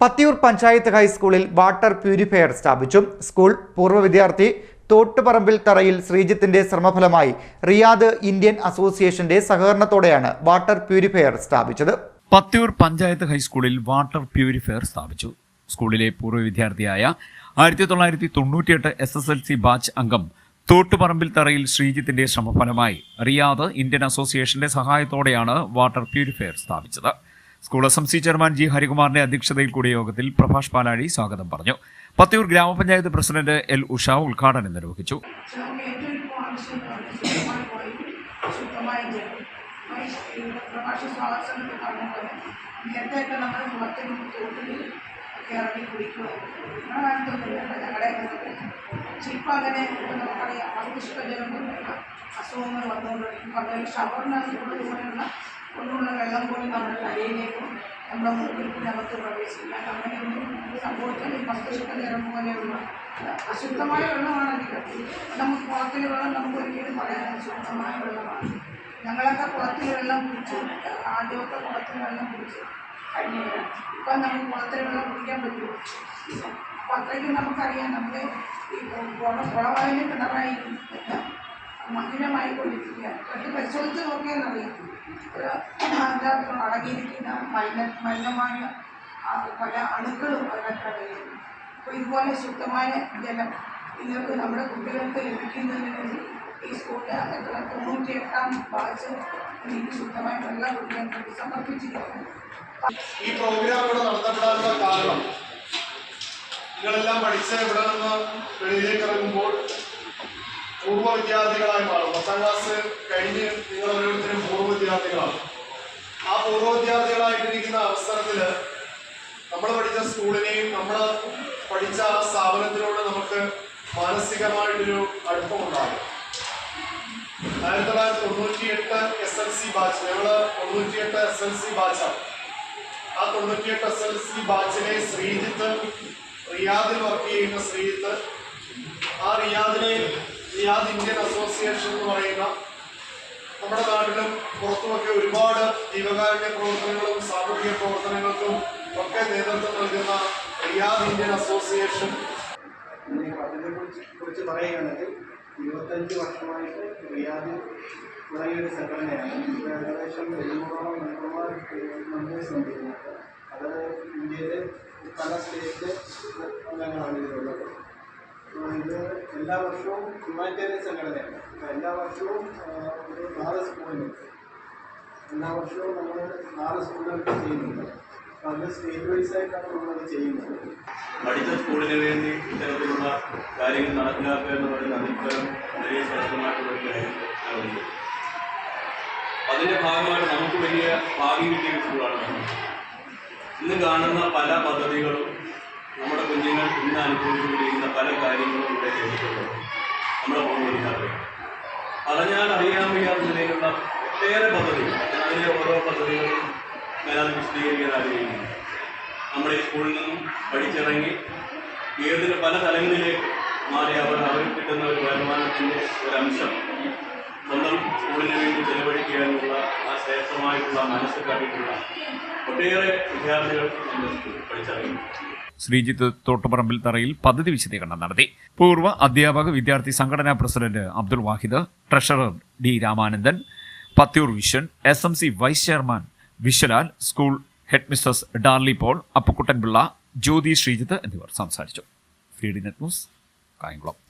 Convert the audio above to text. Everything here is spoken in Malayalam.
പത്തിയൂർ പഞ്ചായത്ത് ഹൈസ്കൂളിൽ വാട്ടർ പ്യൂരിഫയർ സ്ഥാപിച്ചു. സ്കൂൾ പൂർവ വിദ്യാർത്ഥി തോട്ടുപറമ്പിൽ തറയിൽ ശ്രീജിത്തിന്റെ ശ്രമഫലമായി റിയാദ് ഇന്ത്യൻ അസോസിയേഷന്റെ സഹകരണത്തോടെയാണ് വാട്ടർ പ്യൂരിഫയർ സ്ഥാപിച്ചത്. പത്തിയൂർ പഞ്ചായത്ത് ഹൈസ്കൂളിൽ വാട്ടർ പ്യൂരിഫയർ സ്ഥാപിച്ചു. സ്കൂളിലെ പൂർവ വിദ്യാർത്ഥിയായ ആയിരത്തി തൊള്ളായിരത്തി തൊണ്ണൂറ്റിയെട്ട് S S L C batch അംഗം തോട്ടുപറമ്പിൽ തറയിൽ ശ്രീജിത്തിന്റെ ശ്രമഫലമായി റിയാദ് ഇന്ത്യൻ അസോസിയേഷന്റെ സഹായത്തോടെയാണ് വാട്ടർ പ്യൂരിഫയർ സ്ഥാപിച്ചത്. School S M C chairman G ഹരികുമാറിന്റെ അധ്യക്ഷതയിൽ കൂടിയ യോഗത്തിൽ പ്രഭാഷ് പാലാഴി സ്വാഗതം പറഞ്ഞു. പത്തിയൂർ ഗ്രാമപഞ്ചായത്ത് പ്രസിഡന്റ് എൽ ഉഷ ഉദ്ഘാടനം നിർവഹിച്ചു. നേരത്തെയൊക്കെ അസുഖങ്ങൾ വന്നുകൊണ്ടിരിക്കും പകരം ഷവറിനകത്തുള്ളതുപോലെയുള്ള ഒന്നുള്ള വെള്ളം പോലും നമ്മുടെ തലയിലേക്കും നമ്മുടെ മൂക്കിനകത്ത് പ്രവേശിക്കാൻ അങ്ങനെ സംഭവിച്ചാൽ ഈ മസ്തിഷ്ക ജലം പോലെയുള്ള അശുദ്ധമായ വെള്ളമാണെങ്കിലും നമുക്ക് കുളത്തിലെ വെള്ളം നമുക്ക് ഒരിക്കലും പറയാൻ അശുദ്ധമായ വെള്ളമാണ്. ഞങ്ങളൊക്കെ കുളത്തിലെ വെള്ളം കുടിച്ച്. ആദ്യമൊക്കെ കുളത്തിലെ വെള്ളം കുടിച്ച്. കഴിഞ്ഞവരാണ് ഇപ്പം നമുക്ക് കുളത്തിലെ വെള്ളം കുടിക്കാൻ പറ്റുമോ? അപ്പം അത്രയ്ക്കും നമുക്കറിയാം. നമ്മുടെ ഈ കുളം കുളവായാലും കിണറായാലും എല്ലാം മലിനമായിക്കൊണ്ടിരിക്കുകയാണ് പക്ഷെ പരിശോധിച്ച് നോക്കിയാലറിയാം ഒരു അതിനകത്ത് അടങ്ങിയിരിക്കുന്ന മലിന മലിനമായ പല അണുക്കളും അതിനകത്തടങ്ങിയിരുന്നു അപ്പോൾ ഇതുപോലെ ശുദ്ധമായ ജലം നിങ്ങൾക്ക് നമ്മുടെ കുട്ടികൾക്ക് ലഭിക്കുന്നതിന് വേണ്ടി ഈ സ്കൂളിൽ എത്ര തൊണ്ണൂറ്റി എട്ടാം ബാച്ച് എനിക്ക് ശുദ്ധമായ വെള്ളം കുടിക്കാൻ വേണ്ടി സമർപ്പിച്ചിരിക്കുന്നു. ഈ പ്രോഗ്രാം ഇവിടെ നടത്തപ്പെടാനുള്ള കാരണം നിങ്ങളെല്ലാം പഠിച്ച് ഇവിടെ നിന്ന് വെളിയിലേക്ക് ഇറങ്ങുമ്പോൾ പൂർവ വിദ്യാർത്ഥികളായി മാറും. പത്താം ക്ലാസ് കഴിഞ്ഞ് നിങ്ങൾ ഓരോരുത്തരും പൂർവ വിദ്യാർത്ഥികളാണ് ആ പൂർവ വിദ്യാർത്ഥികളായിട്ടിരിക്കുന്ന അവസരത്തിൽ നമ്മൾ പഠിച്ച സ്കൂളിനെയും നമ്മൾ പഠിച്ച ആ സ്ഥാപനത്തിനോട് നമുക്ക് മാനസികമായിട്ടൊരു അടുപ്പമുണ്ടാകും. ആയിരത്തി തൊള്ളായിരത്തി തൊണ്ണൂറ്റി എട്ട് എസ് എൽ സി ബാച്ച് ഞങ്ങൾ തൊണ്ണൂറ്റിയെട്ട് എസ് എൽ സി ബാച്ചാണ് ആ തൊണ്ണൂറ്റിയെട്ട് എസ് എൽ സി ബാച്ചിലെ ശ്രീജിത്ത് റിയാദിൽ വർക്ക് ചെയ്യുന്ന ശ്രീജിത്ത് ആ റിയാദിലെ റിയാദ് ഇന്ത്യൻ അസോസിയേഷൻ എന്ന് പറയുന്ന നമ്മുടെ നാട്ടിലും പുറത്തുമൊക്കെ ഒരുപാട് ജീവകാരുണ്യ പ്രവർത്തനങ്ങളും സാമൂഹിക പ്രവർത്തനങ്ങൾക്കും ഒക്കെ നേതൃത്വം നൽകുന്ന റിയാദ് ഇന്ത്യൻ അസോസിയേഷൻ. പദ്ധതിയെ കുറിച്ച് പറയുകയാണെങ്കിൽ ഇരുപത്തഞ്ച് വർഷമായിട്ട് റിയാദിൽ തുടങ്ങിയ ഒരു സംഘടനയാണ്. ഏകദേശം എഴുന്നൂറോളം മെമ്പർമാർ മെമ്പേഴ്സ് ഉണ്ട് അത് ഇന്ത്യയിലെ പല സ്റ്റേറ്റ് അംഗങ്ങളാണ് ഇതിലുള്ളത്. എല്ലാ വർഷവും ഹ്യൂമാനിറ്റേറിയൻ സംഘടനയാണ്. എല്ലാ വർഷവും ഒരു നാല് സ്കൂളിൽ എല്ലാ വർഷവും നമ്മൾ നാല് സ്കൂളുകൾക്ക് ചെയ്യുന്നുണ്ട്. അപ്പോൾ അത് സ്റ്റേറ്റ് വൈസ് ആയിട്ടാണ് നമ്മളത് ചെയ്യുന്നത്. പഠിച്ച സ്കൂളിന് വേണ്ടി ഇത്തരത്തിലുള്ള കാര്യങ്ങൾ നടപ്പിലാക്കുക എന്ന് പറയുന്ന അഭിപ്രായം വളരെ ശ്രേഷ്ഠമായിട്ടുള്ള ഒരു കാര്യം അതിന്റെ ഭാഗമായിട്ട് നമുക്ക് വലിയ ഭാഗ്യം കിട്ടിയ സ്കൂളാണ് ഇന്ന് കാണുന്ന പല പദ്ധതികളും നമ്മുടെ കുഞ്ഞുങ്ങൾ ഇന്ന് അനുഭവിച്ചുകൊണ്ടിരിക്കുന്ന പല കാര്യങ്ങളും ഇവിടെ ചെയ്തിട്ടുണ്ട്. പറഞ്ഞാൽ അറിയാൻ വയ്യാത്ത നിലയിലുള്ള ഒട്ടേറെ പദ്ധതികൾ ഞാൻ അതിലെ ഓരോ പദ്ധതികളും ഞാനത് വിശദീകരിക്കാൻ ആഗ്രഹിക്കുന്നു. നമ്മുടെ ഈ സ്കൂളിൽ നിന്നും പഠിച്ചിറങ്ങി ഏതിന് പല തലങ്ങളിലേക്ക് മാറി അവർ അവർക്ക് കിട്ടുന്ന ഒരു വരുമാനത്തിന്റെ ഒരംശം സ്വന്തം സ്കൂളിന് വേണ്ടി ചെലവഴിക്കാനുള്ള ആ ശ്രേഷ്ഠമായിട്ടുള്ള മനസ്സ് കാട്ടിയിട്ടുള്ള ഒട്ടേറെ വിദ്യാർത്ഥികൾ നമ്മുടെ സ്കൂളിൽ പഠിച്ചിറങ്ങി. ശ്രീജിത്ത് തോട്ടുപറമ്പിൽ തറയിൽ പദ്ധതി വിശദീകരണം നടത്തി. പൂർവ അധ്യാപക വിദ്യാർത്ഥി സംഘടനാ president Abdul Wahid treasurer D Ramanandan Pathiyoor vision S M C vice chairman Vishwalal school head Mrs Darly Paul Appukuttanpillai Jyothi Sreejith എന്നിവർ സംസാരിച്ചു. ഫ്രീഡി നെറ്റ് ന്യൂസ് കായംകുളം.